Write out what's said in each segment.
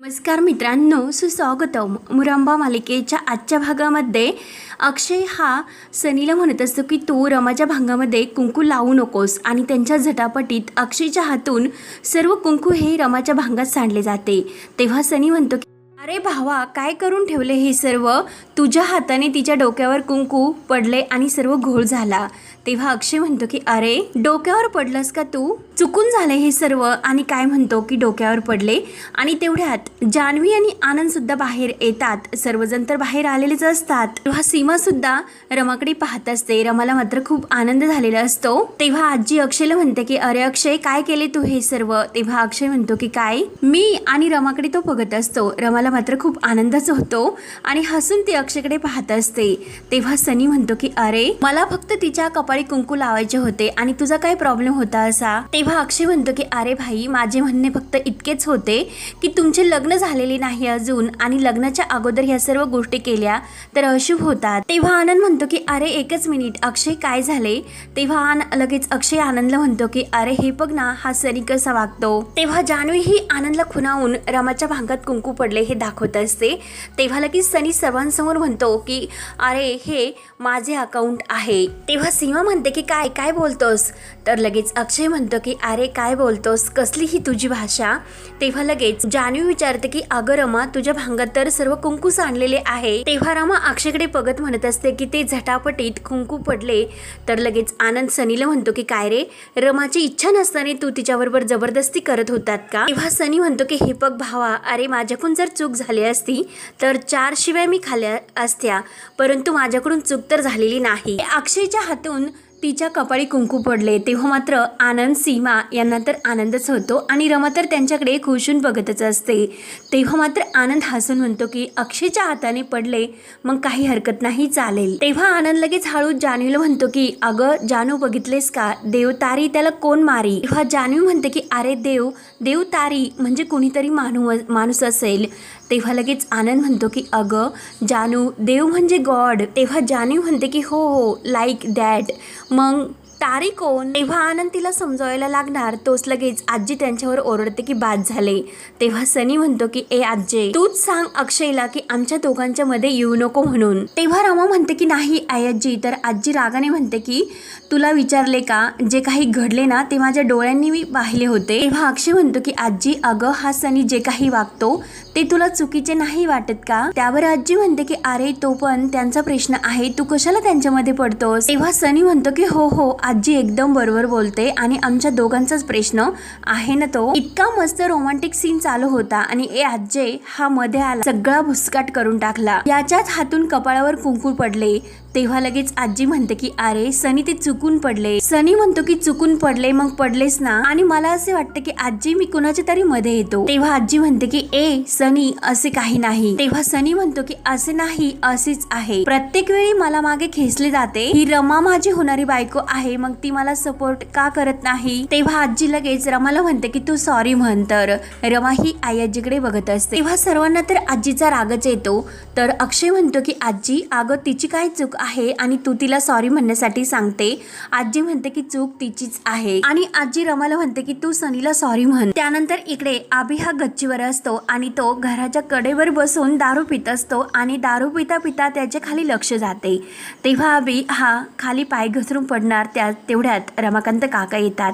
नमस्कार मित्रांनो सुस्वागतम. मुरांबा मालिकेच्या आजच्या भागामध्ये अक्षय हा सनीला म्हणत असतो की तू रमाच्या भांगामध्ये कुंकू लावू नकोस आणि त्यांच्या झटापटीत अक्षयच्या हातून सर्व कुंकू हे रमाच्या भांगात सांडले जाते. तेव्हा सनी म्हणतो की अरे भावा काय करून ठेवले हे सर्व? तुझ्या हाताने तिच्या डोक्यावर कुंकू पडले आणि सर्व घोळ झाला. तेव्हा अक्षय म्हणतो की अरे डोक्यावर पडलंस का तू? चुकून झाले हे सर्व. आणि काय म्हणतो की डोक्यावर पडले. आणि तेवढ्यात जान्हवी आणि आनंद सुद्धा बाहेर येतात. सर्वजण तर बाहेर आलेलेच असतात. तेव्हा सीमा सुद्धा रमाकडे पाहत असते. रमाला मात्र खूप आनंद झालेला असतो. तेव्हा आजी अक्षयला म्हणते की अरे अक्षय काय केले तू हे सर्व? तेव्हा अक्षय म्हणतो की काय? मी आणि रमाकडे तो बघत असतो. रमाला मात्र खूप आनंदच होतो आणि हसून ती अक्षयकडे पाहत असते. तेव्हा सनी म्हणतो की अरे मला फक्त तिच्या कपाळी कुंकू लावायचे होते आणि तुझा काय प्रॉब्लेम होता असा? तेव्हा अक्षय म्हणतो की अरे भाई माझे म्हणणे फक्त इतकेच होते की तुमचे लग्न झालेले नाही अजून आणि लग्नाच्या अगोदर ह्या सर्व गोष्टी केल्या तर अशुभ होतात. तेव्हा आनंद म्हणतो की अरे एकच मिनिट अक्षय काय झाले? तेव्हा आन लगेच अक्षय आनंदला म्हणतो की अरे हे बघ ना हा सनी कसा वागतो. तेव्हा जान्हवी ही आनंदला खुणावून रमाच्या भांगात कुंकू पडले. हे दाखवत असते. तेव्हा लगेच सनी सर्वांसमोर म्हणतो की अरे हे माझे अकाउंट आहे. तेव्हा सीमा म्हणते की काय काय बोलतोस? तर लगेच अक्षय म्हणतो की अरे काय बोलतोस? कसली ही तुझी भाषा? तेव्हा लगेच जानवी विचारते की अगं रमा तुझ्या भांगात तर सर्व कुंकू सांडलेले आहे. तेव्हा रमा अक्षयकडे बघत म्हणत असते की ते झटापटीत कुंकू पडले. तर लगेच आनंद सनीला म्हणतो की काय रे? रमाची इच्छा नसताना तू तिच्याबरोबर जबरदस्ती करत होतात का? तेव्हा सनी म्हणतो की हे बघ भावा अरे माझ्याकडून जर चूक झाली असती तर चार शिवाय मी खाल्ल्या असत्या परंतु माझ्याकडून चूक तर झालेली नाही. अक्षयच्या हातून तिच्या कपाळी कुंकू पडले तेव्हा मात्र आनंद सीमा यांना तर आनंदच होतो आणि रमा तर त्यांच्याकडे खुशून बघतच असते. तेव्हा मात्र आनंद हसून म्हणतो की अक्षयच्या हाताने पडले मग काही हरकत नाही चालेल. तेव्हा आनंद लगेच हळू जान्हवीला म्हणतो की अगं जानू बघितलेस का? देव तारी त्याला कोण मारी? तेव्हा जान्हवी म्हणते की अरे देव देव तारी म्हणजे कुणीतरी माणू माणूस असेल. तेव्हा लगेच आनंद म्हणतो की अगं जानू देव म्हणजे गॉड. तेव्हा जानू म्हणते की हो हो लाईक दॅट मग तारी कोण? तेव्हा आनंद तिला समजवायला लागणार. तोच लगेच आजी त्यांच्यावर ओरडते की बाद झाले. तेव्हा सनी म्हणतो की ए आजी तूच सांग अक्षयला की आमच्या दोघांच्या मध्ये येऊ नको म्हणून. तेव्हा रमा म्हणते की नाही आई आजी तर आजी रागाने म्हणते की तुला विचारले का? जे काही घडले ना ते माझ्या डोळ्यांनी मी पाहिले होते. तेव्हा अक्षय म्हणतो की आजी अगं हा सनी जे काही वागतो ते तुला चुकीचे नाही वाटत का? त्यावर आजी म्हणते की अरे तो पण त्यांचा प्रश्न आहे. तू कशाला त्यांच्यामध्ये पडतोस? तेव्हा सनी म्हणतो की हो हो आजी एकदम बरोबर बोलते आणि आमच्या दोघांचाच प्रश्न आहे ना तो. इतका मस्त रोमांटिक सीन चालू होता आणि ए आजे हा मध्ये आला. सगळा भुसकाट करून टाकला. याच्याच हातून कपाळावर कुंकू पडले. तेव्हा लगेच आजी म्हणते की अरे सनी ते चुकून पडले. सनी म्हणतो की चुकून पडले मग पडलेस ना. आणि मला असे वाटते की आजी मी कुणाच्या तरी मध्ये येतो. तेव्हा आजी म्हणते की ए सनी असे काही नाही. तेव्हा सनी म्हणतो की असे नाही असेच आहे. प्रत्येक वेळी मला मागे खेचले जाते. ही रमा माझी होणारी बायको आहे मग ती मला सपोर्ट का करत नाही? तेव्हा आजी लगेच रमाला म्हणते की तू सॉरी म्हण तर. रमा ही आई आजीकडे बघत असते. तेव्हा सर्वांना तर आजीचा रागच येतो. तर अक्षय म्हणतो की आजी अगं तिची काय चूक आहे आणि तू तिला सॉरी म्हणण्यासाठी सांगते. आजी म्हणते की चूक तिचीच आहे. आणि आजी रमाला म्हणते की तू सनीला सॉरी म्हण. त्यानंतर इकडे आबी हा गच्चीवर असतो आणि तो घराच्या कडेवर बसून दारू पित असतो आणि दारू पिता पिता त्याच्याखाली लक्ष जाते. तेव्हा आबी हा खाली पाय घसरून पडणार त्या तेवढ्यात रमाकांत काका येतात.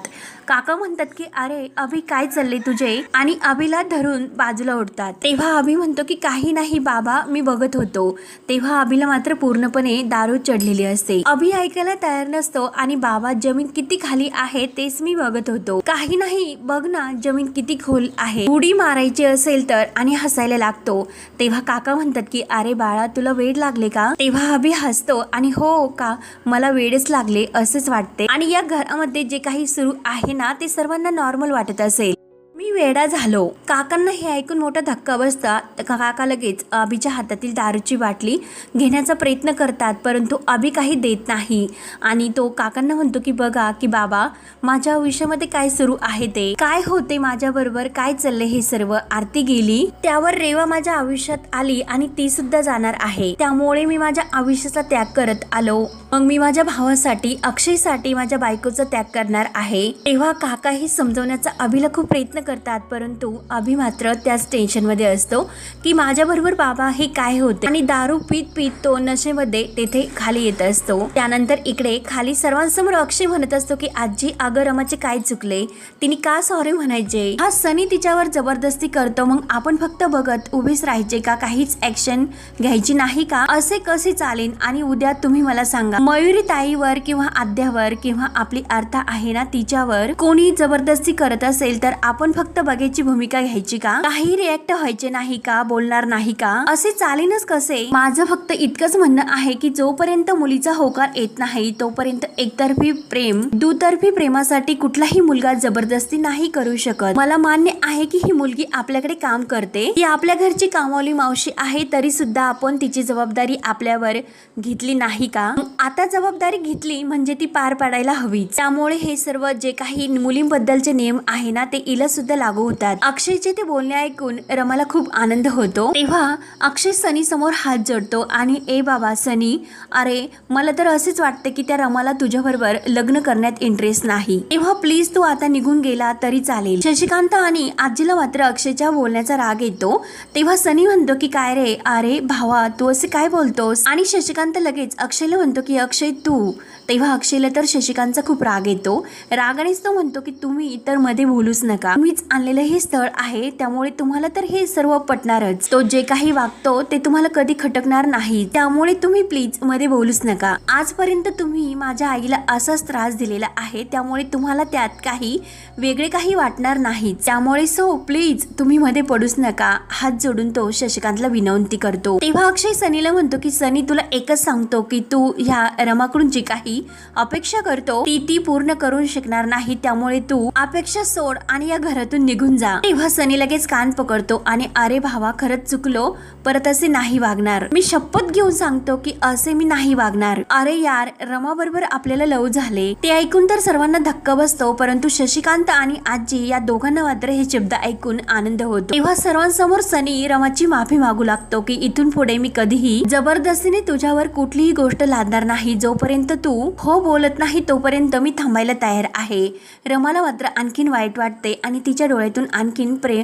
काका म्हणतात की अरे अभि काय चालले तुझे? आणि अभिला धरून बाजूला उडतात तेव्हा अभि म्हणतो की काही नाही बाबा मी बघत होतो. तेव्हा अभिला मात्र पूर्णपणे दारू चढलेली असते. अभि ऐकायला तयार नसतो आणि बाबा जमीन किती खाली आहे तेच मी बघत होतो. काही नाही बघ ना जमीन किती खोल आहे. उडी मारायची असेल तर आणि हसायला लागतो. तेव्हा काका म्हणतात की अरे बाळा तुला वेळ लागले का? तेव्हा अभि हसतो आणि हो का? मला वेळच लागले असेच वाटते. आणि या घरामध्ये जे काही सुरू आहे ना ते सर्वांना नॉर्मल वाटत असेल. मी वेडा झालो. काकांना हे ऐकून मोठा धक्का बसता काका लगेच अभिच्या हातातील दारूची बाटली घेण्याचा प्रयत्न करतात परंतु अभि काही देत नाही. आणि तो काकांना म्हणतो की बघा की बाबा माझ्या आयुष्यामध्ये काय सुरू आहे ते? काय होते माझ्याबरोबर? काय चाललंय हे सर्व? आरती गेली? त्यावर रेवा माझ्या आयुष्यात आली आणि ती सुद्धा जाणार आहे. त्यामुळे मी माझ्या आयुष्याचा त्याग करत आलो. मग मी माझ्या भावासाठी अक्षयसाठी माझ्या बायकोचा त्याग करणार आहे. तेव्हा काका हे समजवण्याचा अभिला खूप प्रयत्न करतात परंतु अभि मात्र त्याच टेन्शनमध्ये असतो की माझ्याबरोबर बाबा हे काय होते? आणि दारू पीत पीत तो नशेमध्ये तेथे खाली येत असतो. त्यानंतर इकडे खाली सर्वांसमोर अक्षय म्हणत असतो की आजी अगं रमाचे काय चुकले? तिने का सॉरी म्हणायचे? हा सनी तिच्यावर जबरदस्ती करतो मग आपण फक्त बघत उभेच राहायचे का? काहीच ऍक्शन घ्यायची नाही का? असे कसे चालेल आणि उद्या तुम्ही मला सांगा मयुरी ताईवर किंवा आद्यावर किंवा आपली अर्था आहे ना तिच्यावर कोणी जबरदस्ती करत असेल तर आपण फक्त बघायची भूमिका घ्यायची का? काही रिॲक्ट व्हायचे नाही का? बोलणार नाही का? असे चालेनच कसे? माझं फक्त इतकंच म्हणणं आहे की जोपर्यंत मुलीचा होकार येत नाही तोपर्यंत एकतर्फी प्रेम दुतर्फी प्रेमासाठी कुठलाही मुलगा जबरदस्ती नाही करू शकत. मला मान्य आहे की ही मुलगी आपल्याकडे काम करते. ती आपल्या घरची कामावली मावशी आहे तरी सुद्धा आपण तिची जबाबदारी आपल्यावर घेतली नाही का? आता जबाबदारी घेतली म्हणजे ती पार पाडायला हवी त्यामुळे हे सर्व जे काही मुलींबद्दलचे नियम आहे ना ते इला सुद्धा लागू होतात. अक्षयचे ते बोलणे ऐकून रमाला खूप आनंद होतो. तेव्हा अक्षय सनी समोर हात जोडतो आणि ए बाबा सनी अरे मला तर असेच वाटते की त्या रमाला तुझ्याबरोबर लग्न करण्यात इंटरेस्ट नाही. तेव्हा प्लीज तू आता निघून गेला तरी चालेल. शशिकांत आणि आजीला मात्र अक्षयच्या बोलण्याचा राग येतो. तेव्हा सनी म्हणतो की काय रे? अरे भावा तू असे काय बोलतोस? आणि शशिकांत लगेच अक्षयला म्हणतो की अक्षय तू तेव्हा अक्षयला तर शशिकांतचा खूप राग येतो. रागानेच तो म्हणतो की तुम्ही इतरमध्ये बोलूच नका. मीच आणलेलं हे स्थळ आहे त्यामुळे तुम्हाला तर हे सर्व पटणारच. तो जे काही वागतो ते तुम्हाला कधी खटकणार नाही. त्यामुळे तुम्ही प्लीजमध्ये बोलूच नका. आजपर्यंत तुम्ही माझ्या आईला असाच त्रास दिलेला आहे त्यामुळे तुम्हाला त्यात काही वेगळे काही वाटणार नाही त्यामुळे सो प्लीज तुम्ही मध्ये पडूच नका. हात जोडून तो शशिकांतला विनंती करतो. तेव्हा अक्षय सनीला म्हणतो की सनी तुला एकच सांगतो की तू ह्या रमाकडून जी काही अपेक्षा करतो ती ती पूर्ण करू शकणार नाही त्यामुळे तू अपेक्षा सोड आणि या घरातून निघून जा. तेव्हा सनी लगेच कान पकडतो आणि अरे भावा खरंच चुकलो परत असे नाही वागणार. मी शपथ घेऊन सांगतो की असे मी नाही वागणार. अरे यार रमा बरोबर आपल्याला लव झाले. ते ऐकून तर सर्वांना धक्का बसतो परंतु शशिकांत आणि आजी या दोघांना मात्र हे शब्द ऐकून आनंद होतो. तेव्हा सर्वांसमोर सनी रमाची माफी मागू लागतो की इथून पुढे मी कधीही जबरदस्तीने तुझ्यावर कुठलीही गोष्ट लादणार नाही जोपर्यंत तू हो बोलत नाही तोपर्यंत मी थांबायला तयार आहे. रमाला मात्र आणखीन वाईट वाटते आणि तिच्या डोळ्यातून आणखीन प्रे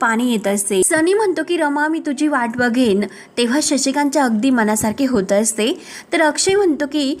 पाणी येत असते. सनी म्हणतो की रमा मी तुझी वाट बघेन. तेव्हा शशिकांतच्या अगदी मनासारखे होत असते. तर अक्षय म्हणतो की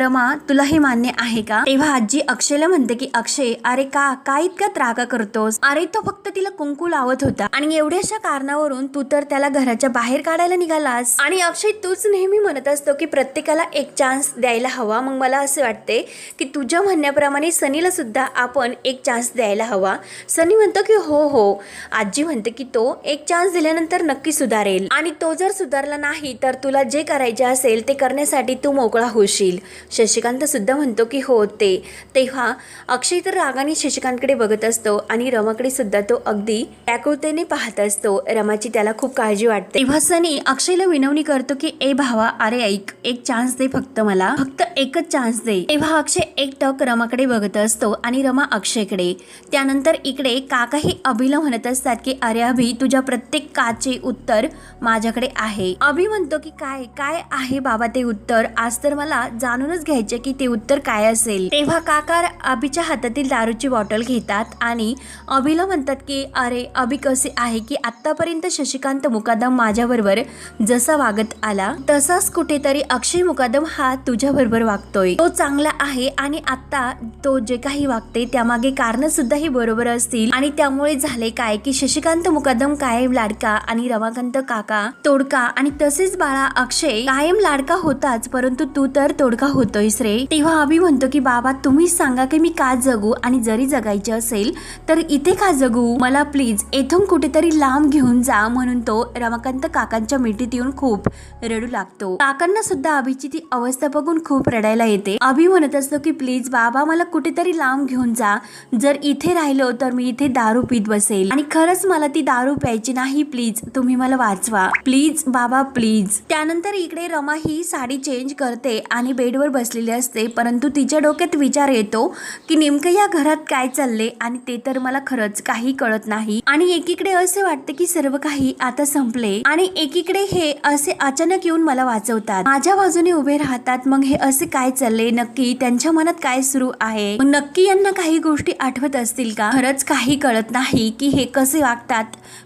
रमा तुला हे मान्य आहे का? तेव्हा आजी अक्षयला म्हणते की अक्षय अरे का काय इतका त्रागा करतोस? अरे तो फक्त तिला कुंकू लावत होता आणि एवढ्याशा कारणावरून तू तर त्याला घराच्या बाहेर काढायला निघालास. आणि अक्षय तूच नेहमी म्हणत असतो की प्रत्येकाला एक चान्स द्यायला हवा मग मला असे वाटते की तुझ्या म्हणण्याप्रमाणे सनीला सुद्धा आपण एक चान्स द्यायला हवा. सनी म्हणतो की हो हो. आजी म्हणते की तो एक चान्स दिल्यानंतर नक्की सुधारेल. आणि तो जर सुधारला नाही तर तुला जे करायचे असेल ते करण्यासाठी तू मोकळा होशील. शशिकांत सुद्धा म्हणतो की हो ते. तेव्हा अक्षय तर रागाने शशिकांतकडे बघत असतो आणि रमाकडे सुद्धा तो अगदी व्याकुळतेने पाहत असतो. रमाची त्याला खूप काळजी वाटते. तेव्हा सनी अक्षयला विनवणी करतो की ए भावा अरे ऐक एक चान्स दे फक्त मला. फक्त एक एकच चान्स दे. तेव्हा अक्षय एक टक रमाकडे बघत असतो आणि रमा अक्षयकडे. त्यानंतर इकडे काकाही अभिला म्हणत असतात की अरे अभि तुझ्या प्रत्येक काचे उत्तर माझ्याकडे आहे. अभि म्हणतो की काय काय आहे बाबा ते उत्तर? आज तर मला जाणूनच घ्यायचे की ते उत्तर काय असेल. तेव्हा काका अभिच्या हातातील दारूची बॉटल घेतात आणि अभिला म्हणतात की अरे अभि कसे आहे की आतापर्यंत शशिकांत मुकादम माझ्याबरोबर जसा वागत आला तसाच कुठेतरी अक्षय मुकादम हा तुझ्याबरोबर वागतो. वागतोय. तो चांगला आहे आणि आता तो जे काही वागते त्यामागे कारण सुद्धा ही बरोबर असतील. आणि त्यामुळे झाले काय की शशिकांत मुकदम कायम लाडका आणि रमाकांत काका तोडका आणि तसेच बाळा अक्षय कायम लाडका होताच परंतु तू तर तोडका होतोयस रे. तेव्हा अभि म्हणतो की बाबा तुम्हीच सांगा की मी का जगू आणि जरी जगायचे असेल तर इथे का जगू? मला प्लीज येथून कुठेतरी लांब घेऊन जा म्हणून तो रमाकांत काकांच्या मिठीत येऊन खूप रडू लागतो. काकांना सुद्धा अभिची ती अवस्था बघून खूप रडायला रडायला येते. अभि म्हणत असतो की प्लीज बाबा मला कुठेतरी लांब घेऊन जा. जर इथे राहिलो तर मी इथे दारू पीत बसेल. आणि खरंच मला ती दारू प्यायची नाही प्लीज. तुम्ही मला वाचवा. प्लीज बाबा प्लीज. त्यानंतर इकडे रमा ही साडी चेंज करते आणि बेडवर बसलेली असते. परंतु तिच्या डोक्यात विचार येतो की नेमकं या घरात काय चालले आणि ते तर मला खरंच काही कळत नाही. आणि एकीकडे असे वाटते की सर्व काही आता संपले. आणि एकीकडे हे असे अचानक येऊन मला वाचवतात. माझ्या बाजूने उभे राहतात. मग हे असे काय चाललंय? नक्की त्यांच्या मनात काय सुरू आहे? नक्की यांना काही गोष्टी आठवत असतील का? खरंच काही कळत नाही की हे कसे वागतात.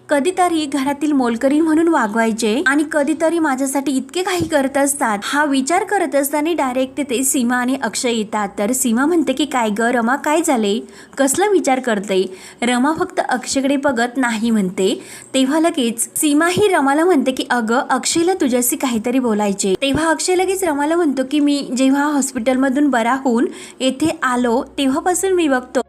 कधीतरी घरातील मोलकरी म्हणून वागवायचे आणि कधीतरी माझ्यासाठी इतके काही करत असतात. हा विचार करत असताना डायरेक्ट तिथे सीमा आणि अक्षय येतात. तर सीमा म्हणते की काय ग रमा काय झाले कसला विचार करते रमा फक्त अक्षयकडे बघत नाही म्हणते. तेव्हा लगेच सीमा ही रमाला म्हणते की अगं अक्षयला तुझ्याशी काहीतरी बोलायचे तेव्हा अक्षय लगेच रमाला म्हणतो की मी जेव्हा हॉस्पिटलमधून बरा होऊन येथे आलो तेव्हापासून मी बघतो.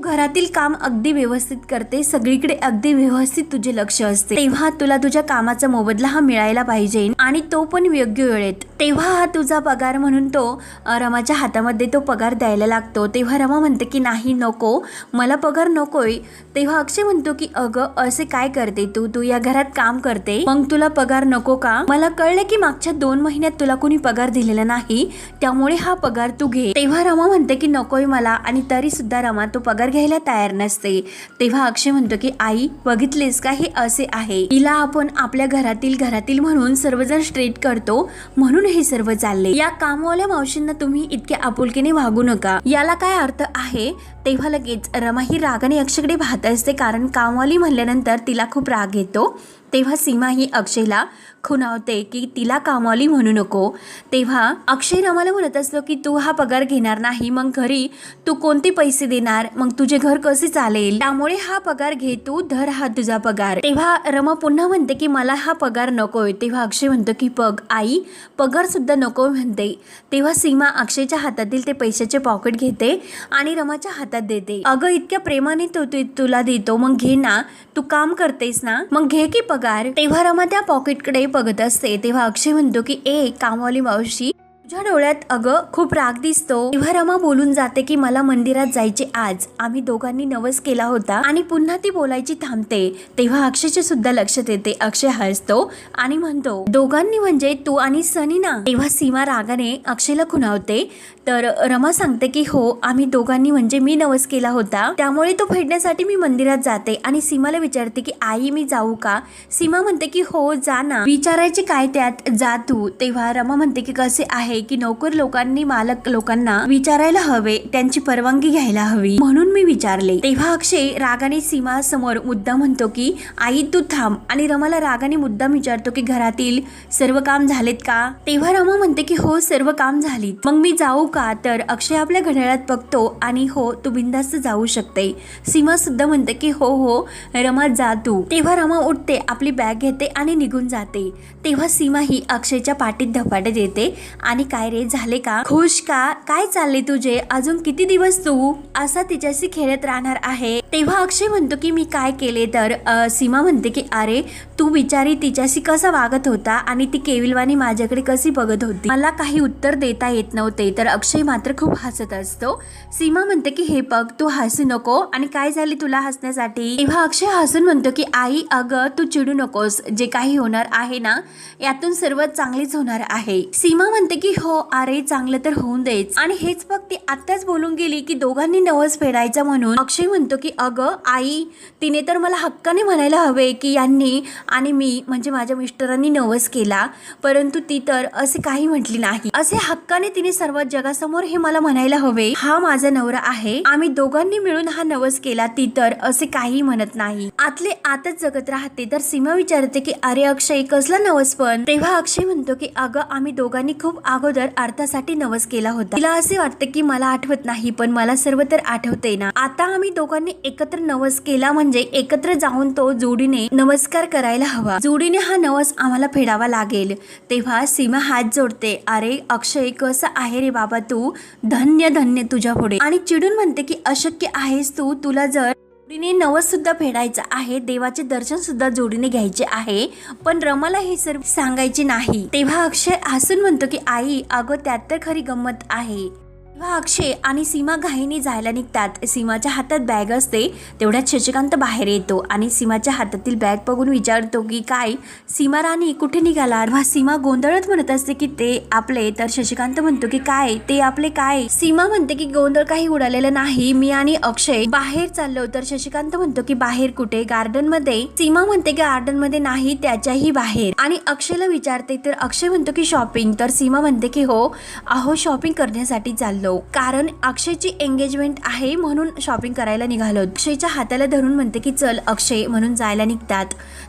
घरातील काम अगदी व्यवस्थित करते सगळीकडे अगदी व्यवस्थित तुझे लक्ष असते. तेव्हा तुला तुझ्या कामाचा मोबदला हा मिळायला पाहिजे आणि तो पण योग्य वेळेत. तेव्हा हा तुझा पगार म्हणून तो रमाच्या हातामध्ये तो पगार द्यायला लागतो. तेव्हा रमा म्हणते की नाही नको. मला पगार नकोय. तेव्हा अक्षय म्हणतो की अगं असे काय करते तू? तू या घरात काम करते. मग तुला पगार नको का? मला कळलं की मागच्या दोन महिन्यात तुला कोणी पगार दिलेला नाही. त्यामुळे हा पगार तू घे. तेव्हा रमा म्हणते की नकोय मला. आणि तरी सुद्धा रमा तो पगार घ्यायला तयार नसते. तेव्हा अक्षय म्हणतो की आई बघितलेस का? हे असे आहे. हिला आपण आपल्या घरातील घरातील म्हणून सर्वजण स्ट्रेट करतो. म्हणून हे सर्व चालले. या कामवाल्या मावशींना तुम्ही इतक्या आपुलकीने वागू नका. याला काय अर्थ आहे? तेव्हा लगेच रमा ही रागाने अक्षयकडे पाहत असते. कारण कामवाली म्हणल्यानंतर तिला खूप राग येतो. तेव्हा सीमा ही अक्षयला खुणावते की तिला कामवाली म्हणू नको. तेव्हा अक्षय रमाला म्हणत असतो की तू हा पगार घेणार नाही मग घरी तू कोणते पैसे देणार? मग तुझे घर कसे चालेल? त्यामुळे हा पगार घे तू धर हा तुझा पगार. तेव्हा रमा पुन्हा म्हणते की मला हा पगार नकोय. तेव्हा अक्षय म्हणतो की पग आई पगार सुद्धा नको म्हणते. तेव्हा सीमा अक्षयच्या हातातील ते पैशाचे पॉकेट घेते आणि रमाच्या हातात देते. अगं इतक्या प्रेमाने तो तुला देतो. मग घे ना. तू काम करतेस ना? मग घे की पगार. तेव्हा रमा त्या पॉकेटकडे बघत असते तेव्हा अक्षय म्हणतो की ए कामवाली मावशी तुझ्या डोळ्यात अगं खूप राग दिसतो. तेव्हा रमा बोलून जाते की मला मंदिरात जायचे आज. आम्ही दोघांनी नवस केला होता आणि पुन्हा ती बोलायची थांबते. तेव्हा अक्षयचे सुद्धा लक्षात येते अक्षय हसतो आणि म्हणतो दोघांनी म्हणजे तू आणि सनी ना? तेव्हा सीमा रागाने अक्षयला खुणावते. तर रमा सांगते की हो आम्ही दोघांनी म्हणजे मी नवस केला होता. त्यामुळे तो फेडण्यासाठी मी मंदिरात जाते. आणि सीमाला विचारते की आई मी जाऊ का? सीमा म्हणते की हो जा ना. विचारायचे काय त्यात? जा तू. तेव्हा रमा म्हणते की कसे आहे? की नोकर लोकांनी मालक लोकांना विचारायला हवे त्यांची परवानगी घ्यायला हवी. म्हणून मी विचारले. तेव्हा अक्षय रागाने सीमा समोर मुद्दा म्हणतो की आई तू थांब. आणि रमाला रागाने मुद्दा विचारतो की घरातील सर्व काम झालेत का? तेव्हा रमा म्हणते की हो सर्व काम झाली मग मी जाऊ का? तर अक्षय आपल्या घड्याळात बघतो आणि हो तू बिंदास्त जाऊ शकते. सीमा सुद्धा म्हणते की हो हो रमा जा तू. तेव्हा रमा उठते आपली बॅग घेते आणि निघून जाते. तेव्हा सीमा ही अक्षयच्या पाठीत धपाटे देते आणि काय रे? झाले का? खुश का? काय चालले तुझे? अजून किती दिवस तू असा तिच्याशी खेळत राहणार आहे? तेव्हा अक्षय म्हणतो की मी काय केले तर? सीमा म्हणते की अरे तू बिचारी तिच्याशी कसा वागत होता आणि ती केविलवाणी माझ्याकडे कशी बघत होती? मला काही उत्तर देता येत नव्हते तर अक्षय मात्र खूप हसत असतो. सीमा म्हणते की हे बघ तू हसू नको आणि काय झाली तुला हसण्यासाठी? तेव्हा अक्षय हसून म्हणतो की आई अगं तू चिडू नकोस. जे काही होणार आहे ना यातून सर्व चांगलीच होणार आहे. सीमा म्हणते की हो अरे चांगलं तर होऊन देच. आणि हेच बघ ती आत्ताच बोलून गेली की दोघांनी नवस फेडायचा म्हणून. अक्षय म्हणतो की अगं आई तिने तर मला हक्काने म्हणायला हवे की यांनी आणि मी म्हणजे माझ्या मिस्टरांनी नवस केला परंतु ती तर असे काही म्हटली नाही. असे हक्काने तिने सर्व जगासमोर हे मला म्हणायला हवे. हा माझा नवरा आहे. आम्ही दोघांनी मिळून हा नवस केला ती तर असे काही म्हणत नाही. आतले आतच जगत राहते तर सीमा विचारते की अरे अक्षय कसला नवस पण? तेव्हा अक्षय म्हणतो की अगं आम्ही दोघांनी खूप अगोदर अर्थासाठी नवस केला होता. तिला असे वाटते की मला आठवत नाही पण मला सर्व तर आठवते ना. आता आम्ही दोघांनी एकत्र नवस केला म्हणजे एकत्र जाऊन तो जोडीने नमस्कार करायला हवा. जोडीने हा नवस आम्हाला फेडावा लागेल. तेव्हा सीमा हात जोडते अरे अक्षय कसं आहे रे बाबा तू? धन्य धन्य तुझ्या पुढे आणि चिडून म्हणते की अशक्य आहेस तू तुला जर जोडीने नवससुद्धा फेडायचं आहे. देवाचे दर्शन सुद्धा जोडीने घ्यायचे आहे. पण रमाला हे सर्व सांगायचे नाही. तेव्हा अक्षय हसून म्हणतो की आई अगं त्यात तर खरी गंमत आहे. तेव्हा अक्षय आणि सीमा घाईने जायला निघतात. सीमाच्या हातात बॅग असते तेवढ्यात शशिकांत बाहेर येतो आणि सीमाच्या हातातील बॅग बघून विचारतो की काय? सीमा राणी कुठे निघाला? तेव्हा सीमा गोंधळत म्हणत असते की ते आपले. तर शशिकांत म्हणतो की काय? ते आपले काय? सीमा म्हणते की गोंधळ काही उडालेलं नाही. मी आणि अक्षय बाहेर चाललो. तर शशिकांत म्हणतो की बाहेर कुठे? गार्डनमध्ये? सीमा म्हणते की गार्डनमध्ये नाही त्याच्याही बाहेर. आणि अक्षयला विचारते तर अक्षय म्हणतो की शॉपिंग तर सीमा म्हणते की हो अहो शॉपिंग करण्यासाठी चाललो. कारण अक्षयची एंगेजमेंट आहे म्हणून शॉपिंग करायला निघालो. अक्षयच्या हाताला धरून म्हणते की चल अक्षय म्हणून जायला निघतात.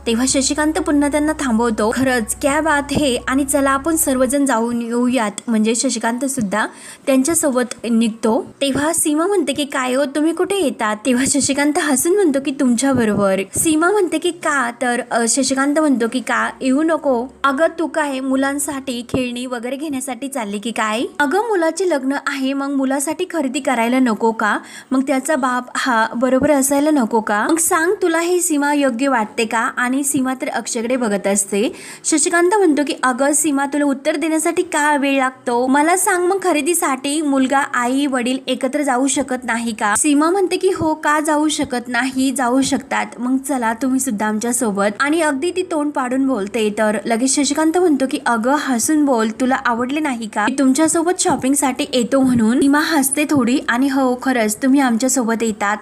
तेव्हा शशिकांत पुन्हा त्यांना थांबवतो. खरंच क्या बात हे. आणि चला आपण सर्वजण जाऊन येऊयात. म्हणजे शशिकांत सुद्धा त्यांच्यासोबत निघतो. तेव्हा सीमा म्हणते की काय हो तुम्ही कुठे येतात तेव्हा शशिकांत हसून म्हणतो की तुमच्या बरोबर. सीमा म्हणते की का? तर शशिकांत म्हणतो की का? येऊ नको. अगं तू काय मुलांसाठी खेळणी वगैरे घेण्यासाठी चालली की काय? अगं मुलाचे लग्न आहे. मग मुलासाठी खरेदी करायला नको का? मग त्याचा बाप हा बरोबर असायला नको का? मग सांग तुला ही सीमा योग्य वाटते का? आणि सीमा तर अक्षयकडे बघत असते. शशिकांत म्हणतो की अगं सीमा तुला उत्तर देण्यासाठी का वेळ लागतो? मला सांग मग खरेदीसाठी. मुलगा आई वडील एकत्र जाऊ शकत नाही का? सीमा म्हणते की हो का जाऊ शकत नाही? जाऊ शकतात. मग चला तुम्ही सुद्धा आमच्यासोबत. आणि अगदी ती तोंड पाडून बोलते. तर लगेच शशिकांत म्हणतो की अगं हसून बोल. तुला आवडले नाही का? मी तुमच्यासोबत शॉपिंगसाठी येतो म्हणून. सीमा हसते थोडी आणि हो खरंच तुम्ही आमच्यासोबत येतात.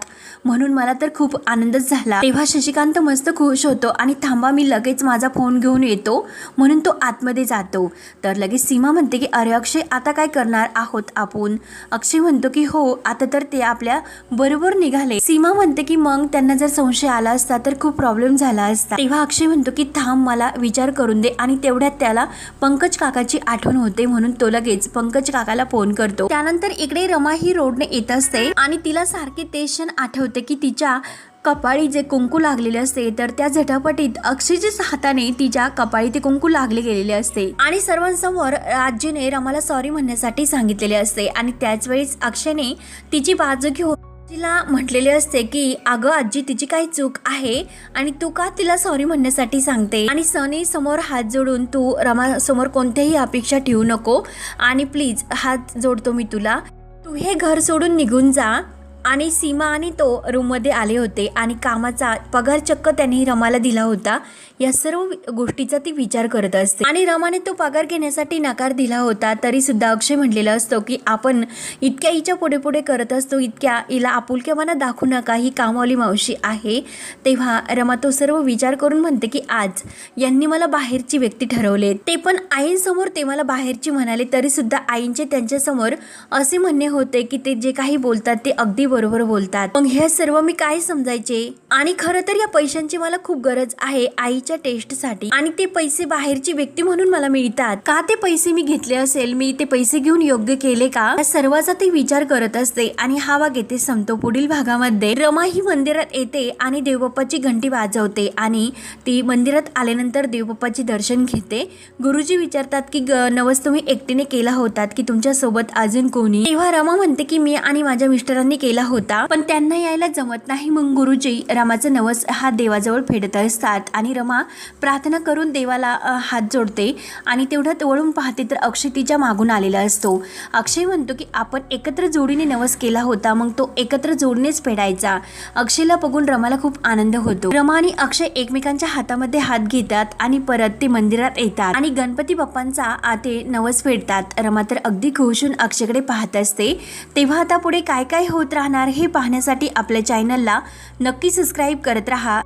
म्हणून मला तर खूप आनंदच झाला. तेव्हा शशिकांत मस्त खुश होतो आणि थांबा मी लगेच माझा फोन घेऊन येतो. म्हणून तो आतमध्ये जातो. तर लगेच सीमा म्हणते की अरे अक्षय आता काय करणार आहोत आपण? अक्षय म्हणतो की हो आता तर ते आपल्या बरोबर निघाले. सीमा म्हणते की मग त्यांना जर संशय आला असता तर खूप प्रॉब्लेम झाला असता. तेव्हा अक्षय म्हणतो की थांब मला विचार करून दे. आणि तेवढ्यात त्याला पंकज काकाची आठवण होते म्हणून तो लगेच पंकज काकाला फोन करतो. त्यानंतर इकडे रमा ही रोडने येत असते आणि तिला सारखे ते क्षण आठवते की तिच्या कपाळी जे कुंकू लागलेले असते तर त्या झटापटीत अक्षयच्याच हाताने तिच्या कपाळी ते कुंकू लागले गेलेले असते. आणि सर्वांसमोर आजीने रमाला सॉरी म्हणण्यासाठी सांगितलेले असते. आणि त्याच वेळेस अक्षयने तिची बाजू घेऊन तिला म्हटलेले असते की अगं आजी तिची काही चूक आहे आणि तू का तिला सॉरी म्हणण्यासाठी सांगते? आणि सनी समोर हात जोडून तू रमा समोर कोणत्याही अपेक्षा ठेवू नको आणि प्लीज हात जोडतो मी तुला. तू हे घर सोडून निघून जा. आणि सीमा आणि तो रूममध्ये आले होते आणि कामाचा पगार चक्क त्यांनी रमाला दिला होता. या सर्व गोष्टीचा ती विचार करत असते. आणि रमाने तो पगार घेण्यासाठी नकार दिला होता तरी सुद्धा अक्षय म्हणलेला असतो की आपण इतक्या हिच्या पुढे पुढे करत असतो इतक्या हिला आपुलकेपणा दाखवू नका ही कामवाली मावशी आहे. तेव्हा रमा तो सर्व विचार करून म्हणते की आज यांनी मला बाहेरची व्यक्ती ठरवले. ते पण आईंसमोर ते मला बाहेरची म्हणाले तरी सुद्धा आईंचे त्यांच्यासमोर असे म्हणणे होते की ते जे काही बोलतात ते अगदी बरोबर बोलतात. मग हे सर्व मी काय समजायचे? आणि खरं तर या पैशांची मला खूप गरज आहे आईच्या टेस्टसाठी. आणि ते पैसे बाहेरची व्यक्ती म्हणून मला मिळतात. का ते पैसे मी घेतले असेल? मी ते पैसे घेऊन योग्य केले का? या सर्वाचा ते विचार करत असते. आणि हा भाग येथे संपतो. पुढील भागामध्ये रमा ही मंदिरात येते आणि देवबाप्पाची घंटी वाजवते. आणि ती मंदिरात आल्यानंतर देवबाप्पाचे दर्शन घेते. गुरुजी विचारतात की नवस तुम्ही एकटीने केला होतात की तुमच्यासोबत अजून कोणी? तेव्हा रमा म्हणते की मी आणि माझ्या मिस्टरांनी केला होता पण त्यांना यायला जमत नाही मग गुरुजी रामाचा नवस हा देवाजवळ फेडत असतात आणि रमा प्रार्थना करून देवाला हात जोडते आणि तेवढ्यात वळून पाहते तर अक्षय तिच्या मागून आलेला असतो. अक्षय म्हणतो की आपण एकत्र जोडीने नवस केला होता मग तो एकत्र जोडीनेच फेडायचा. अक्षयला बघून रमाला खूप आनंद होतो. रमा आणि अक्षय एकमेकांच्या हातामध्ये हात घेतात आणि परत ते मंदिरात येतात आणि गणपती बाप्पांचा आते नवस फेडतात. रमा तर अगदी खुश होऊन अक्षयकडे पाहत असते. तेव्हा आता पुढे काय काय होत राहणार हे पाहण्यासाठी आपल्या चॅनलला नक्की सबस्क्राईब करत राहा.